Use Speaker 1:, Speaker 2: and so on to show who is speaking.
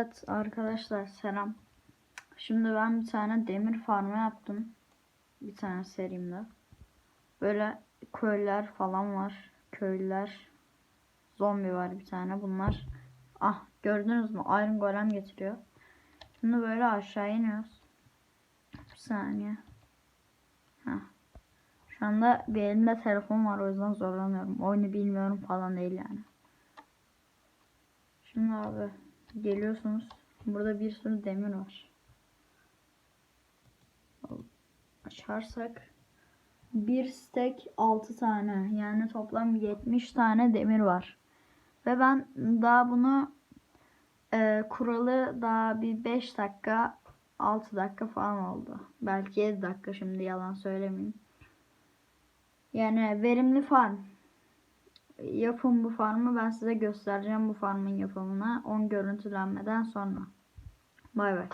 Speaker 1: Evet arkadaşlar selam. Şimdi ben bir tane demir farmı yaptım. Bir tane serimde. Böyle köylüler falan var. Köylüler. Zombi var bir tane. Bunlar ah gördünüz mü? Iron Golem getiriyor. Şimdi böyle aşağı iniyoruz. Bir saniye. Heh. Şu anda bir elimde telefon var o yüzden zorlanıyorum. Oyunu bilmiyorum falan değil yani. Şimdi abi geliyorsunuz. Burada bir sürü demir var. Açarsak bir stack 6 tane yani toplam 70 tane demir var. Ve ben daha bunu e, kuralı daha bir 5 dakika 6 dakika falan oldu. Belki 7 dakika şimdi yalan söylemeyeyim. Yani verimli farm. Yapın bu farmı ben size göstereceğim bu farmın yapımına 10 görüntülenmeden sonra. Bay bay.